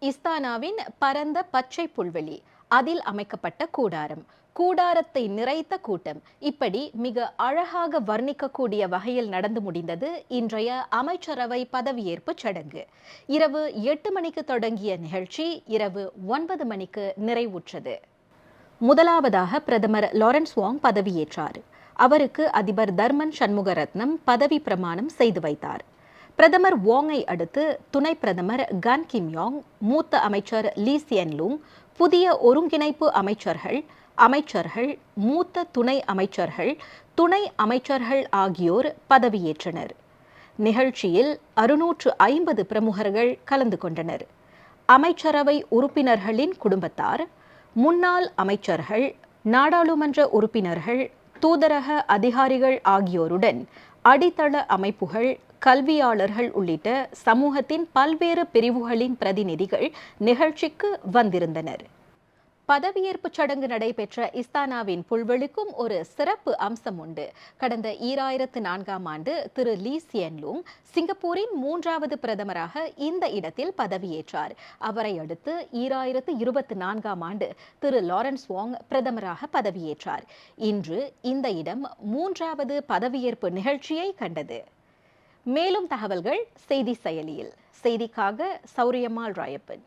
இஸ்தானாவின் பரந்த பச்சை புல்வெளி அதில் அமைக்கப்பட்ட கூடாரம். கூடாரத்தை நிறைத்த கூட்டம் இப்படி மிக அழகாக வர்ணிக்கக்கூடிய வகையில் நடந்து முடிந்தது இன்றைய அமைச்சரவை பதவியேற்பு சடங்கு. இரவு எட்டு மணிக்கு தொடங்கிய நிகழ்ச்சி இரவு ஒன்பது மணிக்கு நிறைவுற்றது. முதலாவதாக பிரதமர் லாரன்ஸ் வாங் பதவியேற்றார். அவருக்கு அதிபர் தர்மன் சண்முகரத்னம் பதவி பிரமாணம் செய்து வைத்தார். பிரதமர் வாங்கை அடுத்து துணை பிரதமர் கன் கிம் யாங் மூத்த அமைச்சர் லீ சியன் லூங் புதிய ஒருங்கிணைப்பு அமைச்சர்கள் அமைச்சர்கள் மூத்த துணை அமைச்சர்கள் துணை அமைச்சர்கள் ஆகியோர் பதவியேற்றனர். நிகழ்ச்சியில் அறுநூற்று ஐம்பது பிரமுகர்கள் கலந்து கொண்டனர். அமைச்சரவை உறுப்பினர்களின் குடும்பத்தார் முன்னாள் அமைச்சர்கள் நாடாளுமன்ற உறுப்பினர்கள் தூதரக அதிகாரிகள் ஆகியோருடன் அடித்தள அமைப்புகள் கல்வியாளர்கள் உள்ளிட்ட சமூகத்தின் பல்வேறு பிரிவுகளின் பிரதிநிதிகள் நிகழ்ச்சிக்கு வந்திருந்தனர். பதவியேற்பு சடங்கு நடைபெற்ற இஸ்தானாவின் புல்வெளிக்கும் ஒரு சிறப்பு அம்சம் உண்டு. கடந்த ஈராயிரத்து நான்காம் ஆண்டு திரு லீ சியன்லூங் சிங்கப்பூரின் மூன்றாவது பிரதமராக இந்த இடத்தில் பதவியேற்றார். அவரை அடுத்து ஈராயிரத்து இருபத்தி நான்காம் ஆண்டு திரு லாரன்ஸ் வாங் பிரதமராக பதவியேற்றார். இன்று இந்த இடம் மூன்றாவது பதவியேற்பு நிகழ்ச்சியை கண்டது. மேலும் தகவல்கள் செய்தி செயலியில். செய்திக்காக சௌரியம்மாள் ராயப்பன்.